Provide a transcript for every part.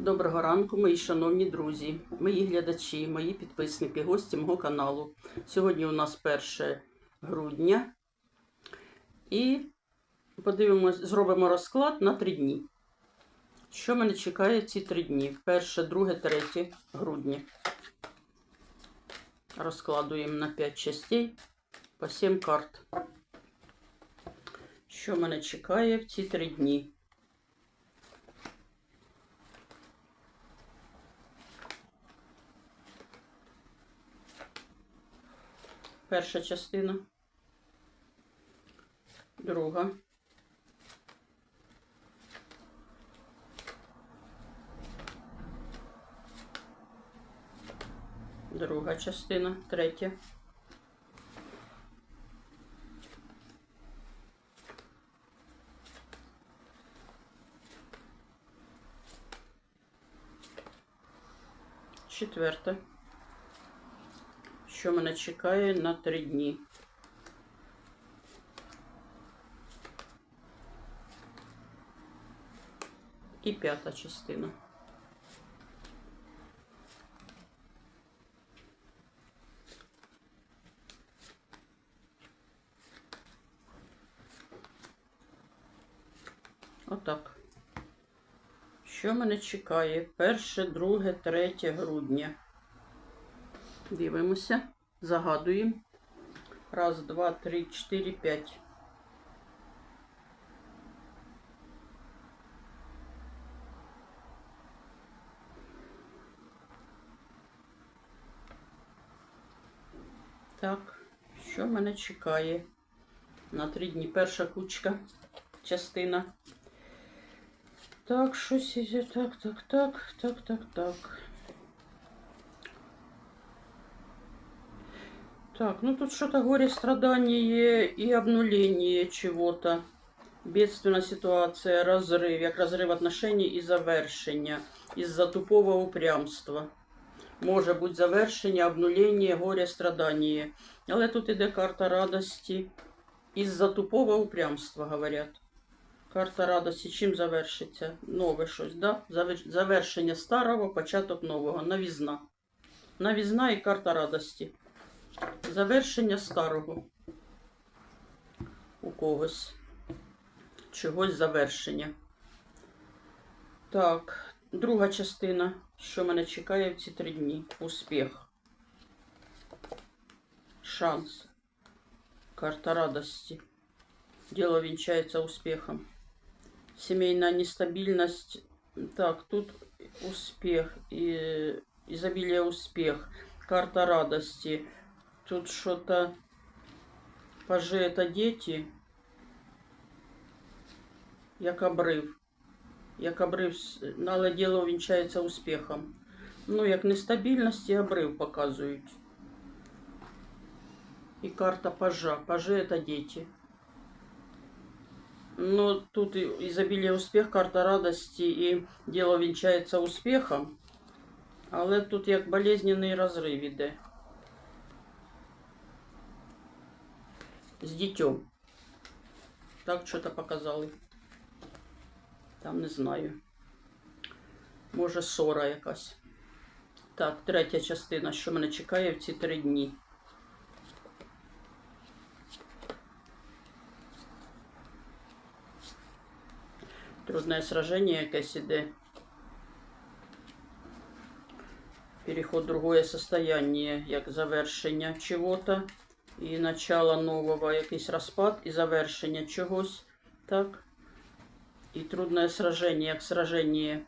Доброго ранку, мої шановні друзі, мої глядачі, мої підписники, гості мого каналу. Сьогодні у нас 1 грудня і подивимось, зробимо розклад на 3 дні. Що мене чекає ці 3 дні? 1, 2, 3 грудня. Розкладуємо на 5 частей по 7 карт. Що мене чекає в ці 3 дні? Перша частина. Друга. Друга частина. Третя. Четверта. Що мене чекає на три дні? І п'ята частина. Отак. Що мене чекає? Перше, друге, третє грудня. Дивимося, загадуємо. Раз, два, три, чотири, п'ять. Так, що мене чекає на три дні? Перша кучка, частина. Так, щось іде. Так, так, так, так, так, так. Так, ну тут что-то горе, страдание и обнуление чего-то. Бедственная ситуация, разрыв, як розрив отношений і завершення із-за тупого упрямства. Може бути завершення, обнулення, горе, страдання. Але тут іде карта радості із-за тупого упрямства, говорять. Карта радості чим завершиться? Нове щось, да? Завер- Завершення старого, початок нового. Новізна. Новізна і карта радості. Завершення старого. У когось. Чогось завершення. Так, друга частина, що мене чекає в ці три дні. Успіх. Шанс. Карта радості. Дело венчается успехом. Семейная нестабильность. Так, тут успех. И, изобилие успех. Карта радости. Тут что-то... Пажи это дети. Як обрив. Як обрив, с- але діло вінчається успіхом. Ну, як нестабільність і обрив показують. І карта пажа. Пажи это дети. Ну, тут і- ізобілія успіх, карта радості і діло вінчається успіхом. Але тут як болезненний розрив іде. З дітьом. Так що-то показали. Там не знаю. Може, ссора якась. Так, третя частина, що мене чекає в ці три дні. Трудне сраження якесь іде. Переход в другое состояние, як завершення чого-то І начало нового, якийсь розпад і завершення чогось. Так. И трудное сражение, як сражение.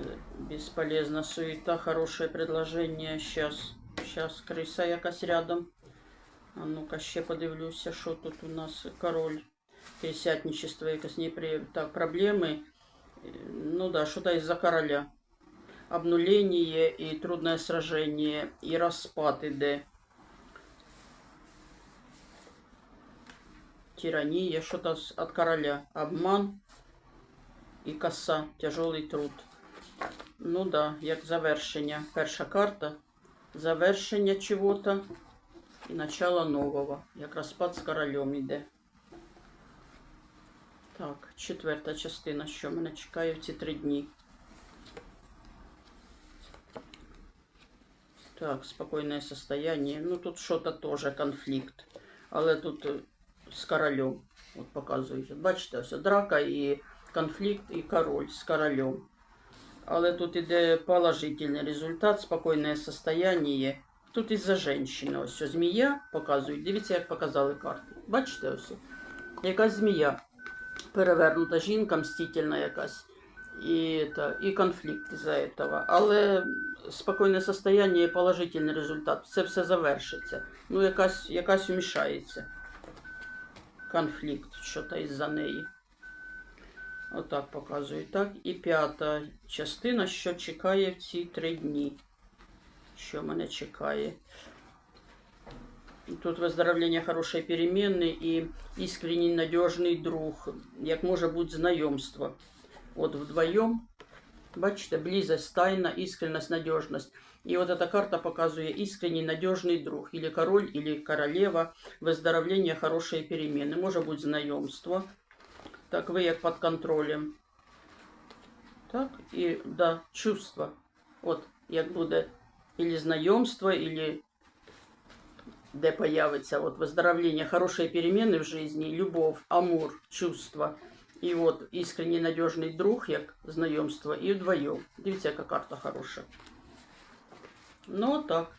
Э, Бесполезно. Суета, хорошее предложение. Сейчас. Сейчас криса якась рядом. А ну-ка ще подивлюся, що тут у нас король. Трясятничество якось не при... Так, проблемы. Э, Ну да, что-то из-за короля. Обнуление и трудное сражение. И распад иде. тирания, что-то от короля. Обман и коса, Тяжелый труд. Ну да, как завершення. Перша карта. Завершення чего-то. И начало нового. Как распад с королем йде. Так, четвертая частина, що мене чекає в ці три дни. Так, спокойное состояние. Ну тут что-то тоже конфликт. Але тут е, з королем. От показують. Бачите, ось драка і конфлікт, і король з королем. Але тут іде положительний результат, спокійне состояние. Тут із-за жінки. Ось змія показують. Дивіться, як показали карти. Бачите ось? Якась змія. Перевернута жінка, мстительна якась. І, та, і конфлікт із-за этого. Але спокійне состояние і положительний результат. Це все завершиться. Ну, якась, якась умішається. Конфлікт, що-то із-за неї. Отак показують. Так. І п'ята частина, що чекає в ці три дні. Що мене чекає. Тут виздоровлення хорошої переміни і іскренній надіжний друг, як може бути знайомство. От вдвоєм, бачите, близость, тайна, іскренність, надіжність. І от эта карта показує іскренній надіжний друг, или король, или королева, виздоровлення хорошої переміни. Може бути знайомство. Так, ви як під контролем. Так, і да, чувство. От, як буде или знайомство, или де появиться от выздоровление, хорошие перемены в жизни, любовь, амур, чувства. І от іскренній надіжний друг, як знайомство, і вдвоєм. Дивіться, яка карта хороша. Ну, так,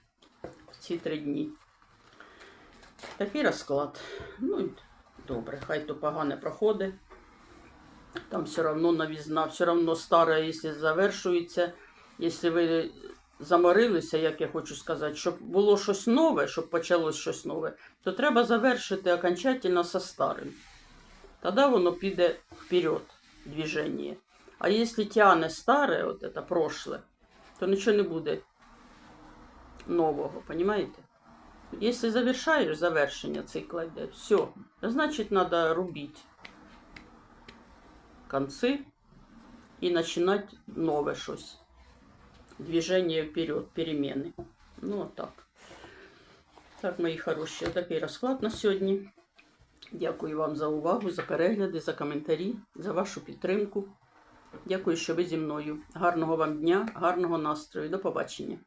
в ці три дні. Такий розклад. Ну, добре, хай то погане проходить. Там все одно новізна, все одно старе, якщо завершується. Якщо ви заморилися, як я хочу сказати, щоб було щось нове, щоб почалось щось нове, то треба завершити окончательно со старим. Тоді воно піде вперед, движення. А якщо тягне старе, от це прошле, то нічого не буде нового, понимаете? Якщо завершаєш завершення цикла йде, все, значить треба робити концы і починати нове щось. Движение вперед, перемены. Ну, вот так. Так, мої хороші, такий розклад на сьогодні. Дякую вам за увагу, за перегляди, за коментарі, за вашу підтримку. Дякую, що ви зі мною. Гарного вам дня, гарного настрою. До побачення.